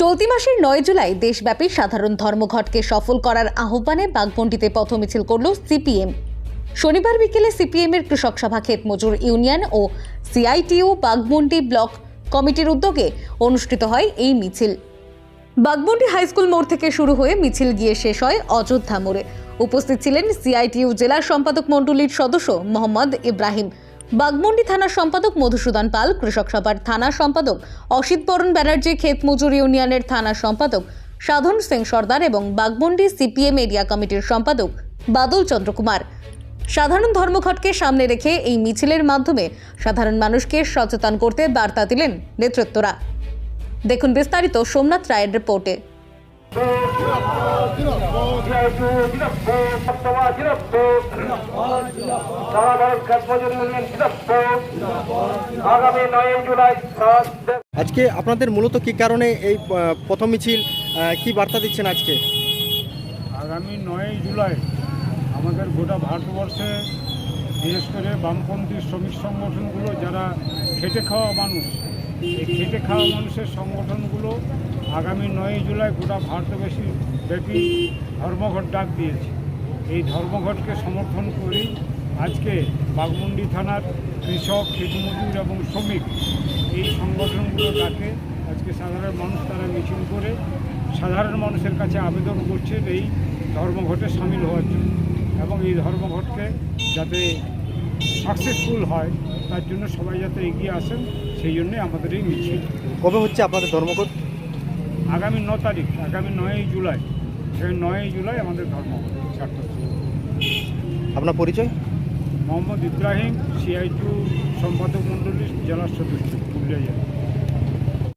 চলতি মাসের নয় জুলাই দেশব্যাপী সাধারণ ধর্মঘটকে সফল করার আহ্বানে বাগবন্ডিতে পথ মিছিল করল সিপিএম। শনিবার বিকেলে সিপিএম এর কৃষক সভা ক্ষেত মজুর ইউনিয়ন ও সিআইটিউ বাগমন্ডি ব্লক কমিটির উদ্যোগে অনুষ্ঠিত হয় এই মিছিল। বাগমন্ডি হাইস্কুল মোড় থেকে শুরু হয়ে মিছিল গিয়ে শেষ হয় অযোধ্যা মোড়ে। উপস্থিত ছিলেন সিআইটিউ জেলা সম্পাদক মণ্ডলীর সদস্য মোহাম্মদ ইব্রাহিম। বাগমন্ডি থানার সম্পাদক মধুসূদন পাল, কৃষক সভার থানা সম্পাদক অসিত বরণ ব্যানার্জি, ক্ষেত মজুর ইউনিয়নের থানা সম্পাদক সাধন সিং সর্দার এবং বাগমন্ডি সিপিএম এরিয়া কমিটির সম্পাদক বাদল চন্দ্র কুমার। সাধারণ ধর্মঘটকে সামনে রেখে এই মিছিলের মাধ্যমে সাধারণ মানুষকে সচেতন করতে বার্তা দিলেন নেতৃত্বরা। দেখুন বিস্তারিত সোমনাথ রায়ের রিপোর্টে। আজকে আপনাদের মূলত কি কারণে এই প্রথম মিছিল কি বার্তা দিচ্ছেন আজকে? আগামী নয়ই জুলাই আমাদের গোটা ভারতবর্ষে, বিশেষ করে বামপন্থী শ্রমিক সংগঠনগুলো যারা খেটে খাওয়া মানুষ এই খেটে খাওয়া মানুষের সংগঠনগুলো আগামী নয়ই জুলাই গোটা ভারতবাসী ব্যাপী ধর্মঘট ডাক দিয়েছে। এই ধর্মঘটকে সমর্থন করি আজকে বাগমুন্ডি থানার কৃষক ক্ষেতমজুর এবং শ্রমিক এই সংগঠনগুলো ডাকে আজকে সাধারণ মানুষ তারা মিছিল করে সাধারণ মানুষের কাছে আবেদন করছেন এই ধর্মঘটে সামিল হওয়ার জন্য এবং এই ধর্মঘটকে যাতে সাকসেসফুল হয় তার জন্য সবাই যাতে এগিয়ে আসেন সেই জন্যে আমাদের এই মিছিল। কবে হচ্ছে আপনাদের ধর্মঘট? আগামী ন তারিখ আগামী নয়ই জুলাই। সেই নয়ই জুলাই আমাদের ধর্মঘট আপনার পরিচয়? মোহাম্মদ ইব্রাহিম সিআইটু সম্পাদক মণ্ডলী জেলার সদস্য পুরুলিয়া জেলা।